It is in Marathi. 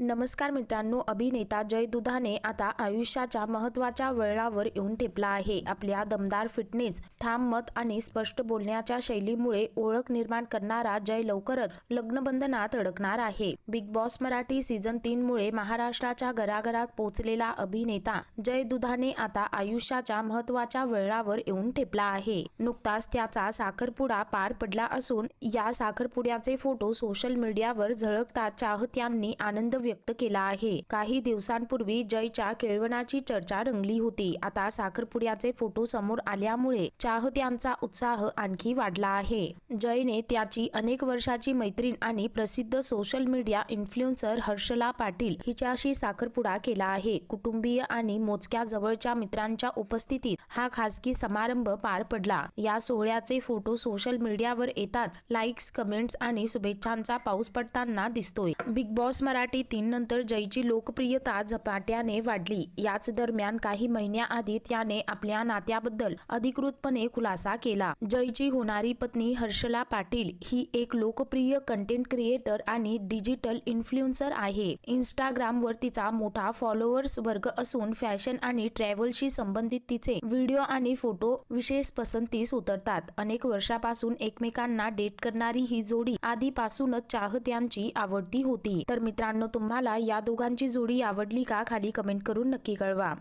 नमस्कार मित्रांनो अभिनेता जय दुधाने आता आयुष्याच्या महत्त्वाच्या वळणावर येऊन ठेपला आहे. आपल्या दमदार फिटनेस ठाम मत आणि स्पष्ट बोलण्याच्या शैलीमुळे ओळख निर्माण करणारा जय लवकरच लग्नबंधनात अडकणार आहे. बिग बॉस मराठी सीझन तीन मुळे महाराष्ट्राच्या घराघरात पोहोचलेला अभिनेता जय दुधाने आता आयुष्याच्या महत्त्वाच्या वळणावर येऊन ठेपला आहे. नुकताच त्याचा साखरपुडा पार पडला असून या साखरपुड्याचे फोटो सोशल मीडियावर झळकता चाहत्यांनी आनंद व्यक्त केला आहे. काही दिवसांपूर्वी जयच्या केळवणाची चर्चा रंगली होती. आता साखरपुड्याचे फोटो समोर आल्यामुळे चाहत्यांचा उत्साह आणखी वाढला आहे. जयने त्याची अनेक वर्षाची मैत्रीण आणि प्रसिद्ध social media influencer Harshala Patil हिच्याशी साखरपुडा केला आहे. कुटुंबीय आणि मोजक्या जवळच्या मित्रांच्या उपस्थितीत हा खासगी समारंभ पार पडला. या सोहळ्याचे फोटो सोशल मीडियावर येताच लाईक्स कमेंट्स आणि शुभेच्छांचा पाऊस पडताना दिसतोय. बिग बॉस मराठी तीन नंतर जयची लोकप्रियता झपाट्याने वाढली. याच दरम्यान काही महिन्याआधी त्याने आपल्या नात्याबद्दल अधिकृतपणे खुलासा केला. जयची होणारी पत्नी हर्षला पाटील ही एक लोकप्रिय कंटेंट क्रिएटर आणि डिजिटल इन्फ्लुएन्सर आहे. इंस्टाग्रामवर तिचा मोठा फॉलोअर्स वर्ग असून फॅशन आणि ट्रॅव्हलशी संबंधित तिचे व्हिडिओ आणि फोटो विशेष पसंतीस उतरतात. अनेक वर्षापासून एकमेकांना डेट करणारी ही जोडी आधीपासूनच चाहत्यांची आवडती होती. तर मित्रांनो तुम्हाला या दोघांची जोडी आवडली का खाली कमेंट करून नक्की कळवा.